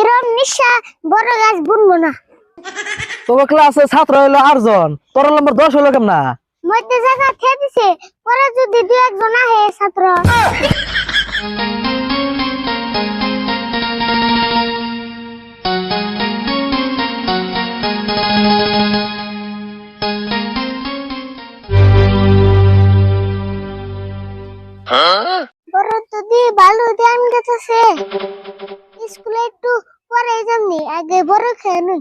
এরম নিশা বড় গাছ বুনবো না। তোকে ক্লাসে ছাত্র হইল আটজন তোর নম্বর দশ হইল কেমনা? মধ্যে জায়গা খেয়ে দিছে পরে যদি দু একজন আহে ছাত্র। বড় তো দিয়ে বালু ধ্যান গেছে স্কুলে একটু পরে যামনি আগে বড় খেয়ে নুই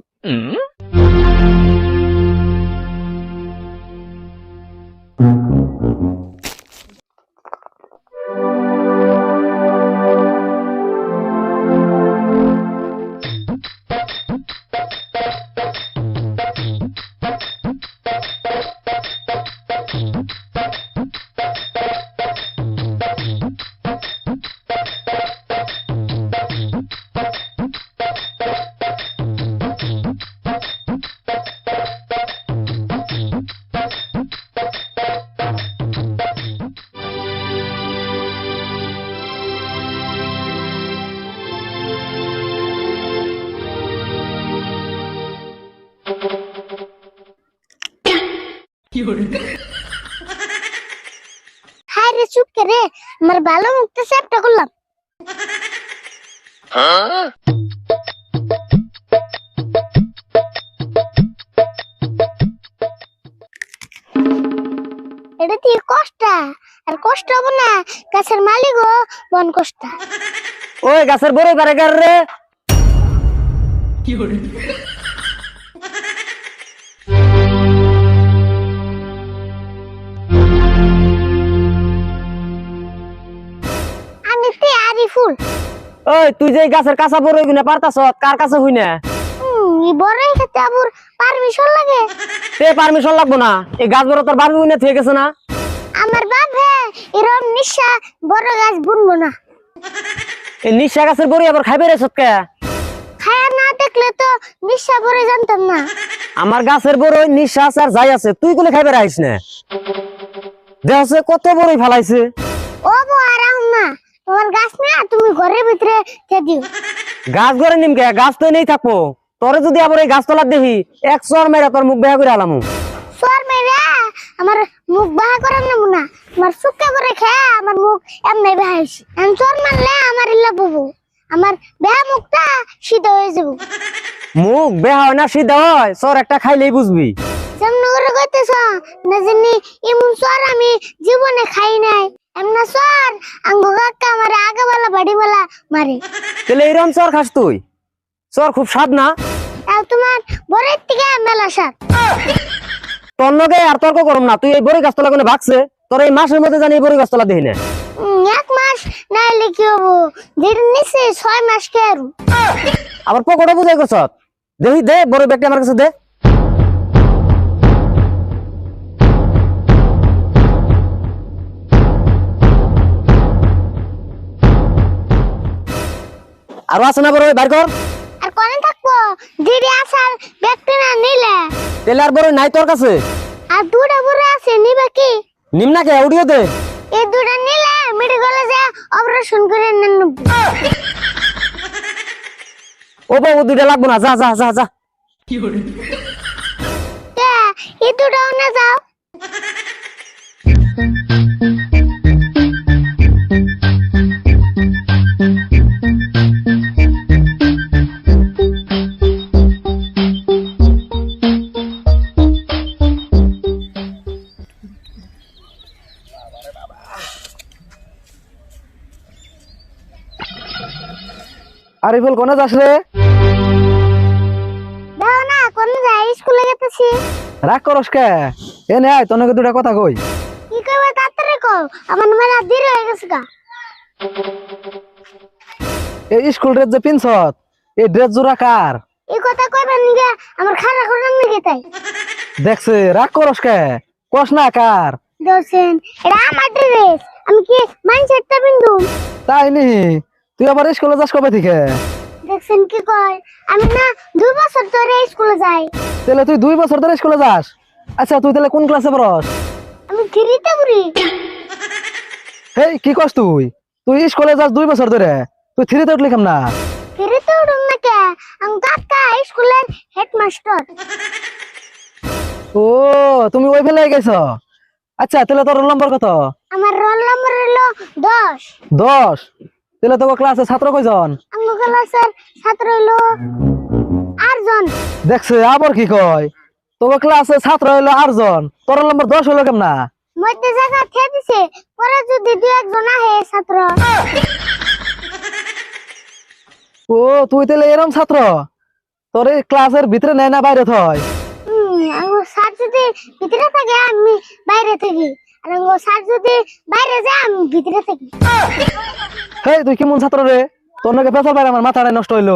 হায় রে চুপ কে রে আমার ভালো মুখটা সেপটা করলাম। এটা দিয়ে কষ্ট আর কষ্ট হব না গাছের মালিক ও বন কষ্ট। ওই গাছের বড় পারে গার রে আমি ওই তুই যে গাছের কাঁচা বড় হইবি না পারতাছ? কার কাছে হই না? হুম, এই বড়ই খেতে আবার পারমিশন লাগে। তে পারমিশন লাগবো না। এই গাছ বড় তোর বারবি না থেকে গেছে না? আমার বাপ এরম নিশা বড় গাছ বুনবো না। এই নিশা গাছের বড়ি আবার খাইবে রে সৎকে? খায়া না দেখলে তো নিশা ভরে জানতাম না। আমার গাছের বড় নিঃশ্বাস আর যাই আছে তুই কোলে খাইবে রাইস না। দেখছে কত বড়ই ফালাইছে। ও বো আরাম না। তোমার গাছ না তুমি ঘরের ভিতরে কে দিও। গাছ ঘরে নিমকে গাছ তো নেই থাকব। তোরে যদি আবার এই গাছ তলার দেখি এক চর মেরা তোর মুখ বেহা করে আলামু। সোর মেরে? আমার মুখ বাহা করে না? আমার সুকে করে খেয়ে আমার মুখ এমনি বাহাইছি আমি সোর মারলে আমার ইল্লা বুবু। আমার বেহা মুখটা সিদ্ধ হয়ে যাব। মুখ বেহা হয় না সিধা হয়। চর একটা খাইলেই বুঝবি। করে কইতেছ না জানি এমন সোর আমি জীবনে খাই নাই। এমন সোর আঙ্গু কাকা আমার আগে বেলা বাড়ি বেলা মারে। তাহলে এইরকম চর খাস তুই? চর খুব স্বাদ না? তাও তোমার বরের থেকে মেলা সাত তোর লগে আর তর্ক করম না তুই এই বড়ি গাছতলা কোনে ভাগছে? তোর এই মাসের মধ্যে জানি এই বড়ি গাছতলা দেখি না। এক মাস নাইলে কি হব? যেটা নিচে ছয় মাস কে আরু। আবার পকোড়া বুঝাই করছ? দেখি দে বড় ব্যাগটা আমার কাছে দে। আরও আছে না বড় বাইর কর। আর কোনে থাকব? দিদি আসার ব্যক্তি না নিলে। তেলে আর বড় নাই তোর কাছে। আর দুটা বুড়ো আছে নিবে কি? নিম না কে? উড়িয়ে দে। এই দুটা নিলে মেডিকেলে যে অপারেশন করে নেন ও বাবু দুইটা লাগবো না যা যা যা যা। এই দুটাও না যাও। আরিফুল কোনে যাস রে? দাও না কোন যাই? স্কুলে গেতেছি রাগ করস কে? এ নে আয় তনকে দুটা কথা কই। কি কইবা তাড়াতাড়ি কও। আমার মেলা দেরি হয়ে গেছে গা। এই স্কুল ড্রেস যে পিনছত এই ড্রেস জোড়া কার? এই কথা কইবেন নিগে আমার খারাপ করে নিগে তাই। দেখছে রাগ করস কে? কস না কার? দোসেন এটা আমার ড্রেস আমি কি মাইন্ডসেটটা বিন্দু তাই নি। তুই আবার স্কুলে যাস কবে থেকে? দেখছেন কি কয়? আমি না দুই বছর ধরে স্কুলে যাই। তাহলে তুই দুই বছর ধরে স্কুলে যাস? আচ্ছা তুই তাহলে কোন ক্লাসে পড়স? আমি থ্রিতে পড়ি। হেই কি কস তুই? তুই স্কুলে যাস দুই বছর ধরে। তুই থ্রিতে উঠলি কেমন? না ফিরিতে উঠুন না কে? আমি কাকা স্কুলের হেডমাস্টার। ও তুমি ওই ফেলে গেছো? আচ্ছা তাহলে তোর রোল নম্বর কত? আমার রোল নম্বর হলো দশ। দশ? তাহলে তোর ক্লাসে ছাত্র কয়জন? আমার ক্লাসের ছাত্র হলো আটজন। দেখছে আবার কি কয়? তোর ক্লাসে ছাত্র হইল আটজন। তোর নম্বর দশ হইল কেমনা? মধ্যে জায়গা খেয়ে দিছে পরে যদি দু একজন আহে ছাত্র। ও তুই তাহলে এরম ছাত্র? তোর ক্লাসের ভিতরে নেয় না বাইরে থয়। হুম আমার স্যার যদি ভিতরে থাকে আমি বাইরে থাকি। আর স্যার যদি বাইরে যায় আমি ভিতরে থাকি। হেই তুই কেমন ছাত্র রে? তোর নাকি পেশা বাইরে আমার মাথাটা নষ্ট হইল।